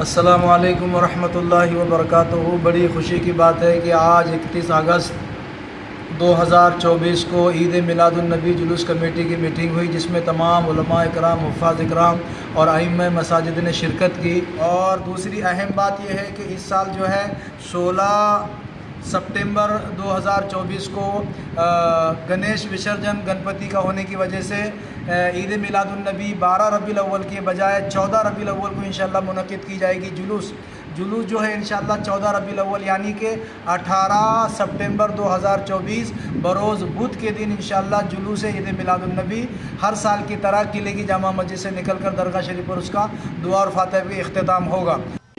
السلام علیکم ورحمۃ اللہ وبرکاتہ۔ بڑی خوشی کی بات ہے کہ آج اکتیس اگست دو ہزار چوبیس کو عید میلاد النبی جلوس کمیٹی کی میٹنگ ہوئی، جس میں تمام علماء اکرام، حفاظ اکرام اور ائمہ مساجد نے شرکت کی۔ اور دوسری اہم بات یہ ہے کہ اس سال جو ہے سولہ سپٹمبر دو ہزار چوبیس کو گنیش وسرجن گنپتی کا ہونے کی وجہ سے عید میلاد النبی بارہ ربی الاول کے بجائے چودہ ربی الاول کو انشاءاللہ منعقد کی جائے گی جلوس۔ جلوس جو ہے انشاءاللہ چودہ ربی الاول یعنی کہ اٹھارہ سپٹمبر دو ہزار چوبیس، بروز بدھ کے دن انشاءاللہ جلوس عید میلاد النبی ہر سال کی طرح قلعے کی جامع مسجد سے نکل کر درگاہ شریف پر اس کا دعا اور فاتح بھی اختتام ہوگا۔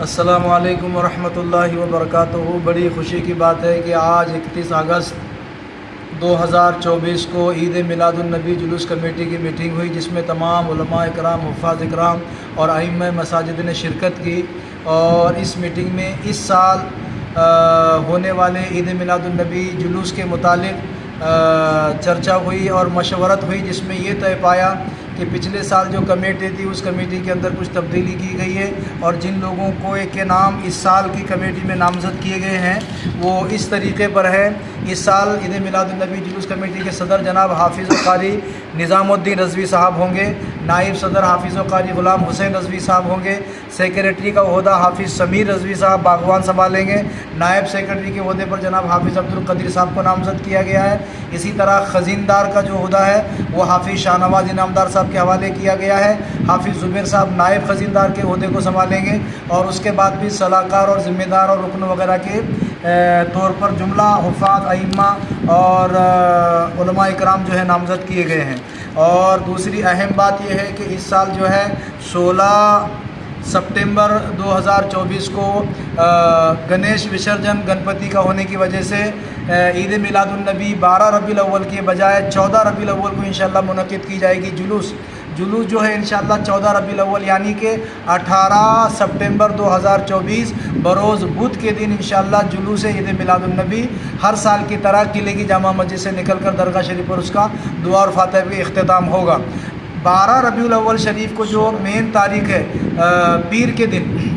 السلام علیکم ورحمۃ اللہ وبرکاتہ۔ بڑی خوشی کی بات ہے کہ آج اکتیس اگست دو ہزار چوبیس کو عید میلاد النبی جلوس کمیٹی کی میٹنگ ہوئی، جس میں تمام علماء اکرام، حفاظ اکرام اور ائمہ مساجد نے شرکت کی۔ اور اس میٹنگ میں اس سال ہونے والے عید میلاد النبی جلوس کے متعلق چرچا ہوئی اور مشورت ہوئی، جس میں یہ طے پایا کہ پچھلے سال جو کمیٹی تھی، اس کمیٹی کے اندر کچھ تبدیلی کی گئی ہے اور جن لوگوں کو کے نام اس سال کی کمیٹی میں نامزد کیے گئے ہیں، وہ اس طریقے پر ہے اس سال عید میلاد النبی جلوس کمیٹی کے صدر جناب حافظ و قاری نظام الدین رضوی صاحب ہوں گے، نائب صدر حافظ و قاری غلام حسین رضوی صاحب ہوں گے سیکریٹری کا عہدہ حافظ سمیر رضوی صاحب باغوان سنبھالیں گے، نائب سیکریٹری کے عہدے پر جناب حافظ عبد القدیر صاحب کو نامزد کیا گیا ہے۔ اسی طرح خزیندار کا جو عہدہ ہے، وہ حافظ شاہ نواز انعامدار صاحب صاحب کے حوالے کیا گیا ہے، حافظ زبیر صاحب نائب خزیندار کے عہدے کو سنبھالیں گے اور اس کے بعد بھی صلاحکار اور ذمہ دار اور رکن وغیرہ کے طور پر جملہ، حفاظ، ائمہ اور علماء اکرام جو ہے نامزد کیے گئے ہیں۔ اور دوسری اہم بات یہ ہے کہ اس سال جو ہے سولہ سپٹمبر دو ہزار چوبیس کو گنیش وسرجن گنپتی کا ہونے کی وجہ سے عید میلاد النبی بارہ ربی الاول کے بجائے چودہ ربی الاول کو انشاءاللہ منعقد کی جائے گی جلوس۔ جلوس جو ہے انشاءاللہ چودہ ربی الاول یعنی کہ اٹھارہ سپٹمبر دو ہزار چوبیس، بروز بدھ کے دن انشاءاللہ جلوس عید میلاد النبی۔ ہر سال کی طرح قلعے کی جامع مسجد سے نکل کر درگاہ شریف پر اس کا دعا اور فاتح بھی اختتام ہوگا۔ بارہ ربیع الاول شریف کو جو مین تاریخ ہے پیر کے دن۔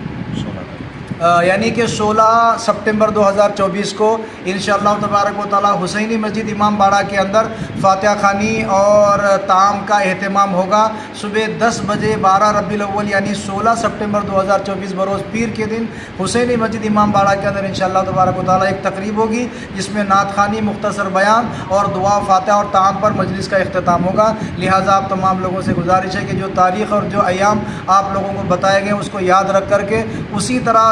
یعنی کہ سولہ سپٹمبر دو ہزار چوبیس کو انشاءاللہ تبارک و تعالی حسینی مسجد امام باڑہ کے اندر فاتحہ خانی اور تعام کا اہتمام ہوگا۔ صبح دس بجے بارہ ربی الاول یعنی سولہ سپٹمبر دو ہزار چوبیس بروز پیر کے دن حسینی مسجد امام باڑہ کے اندر انشاءاللہ تبارک و تعالی ایک تقریب ہوگی، جس میں نعت خانی، مختصر بیان اور دعا، فاتحہ اور تعام پر مجلس کا اختتام ہوگا۔ لہٰذا آپ تمام لوگوں سے گزارش ہے کہ جو تاریخ اور جو ایام آپ لوگوں کو بتائے گئے، اس کو یاد رکھ کر کے اسی طرح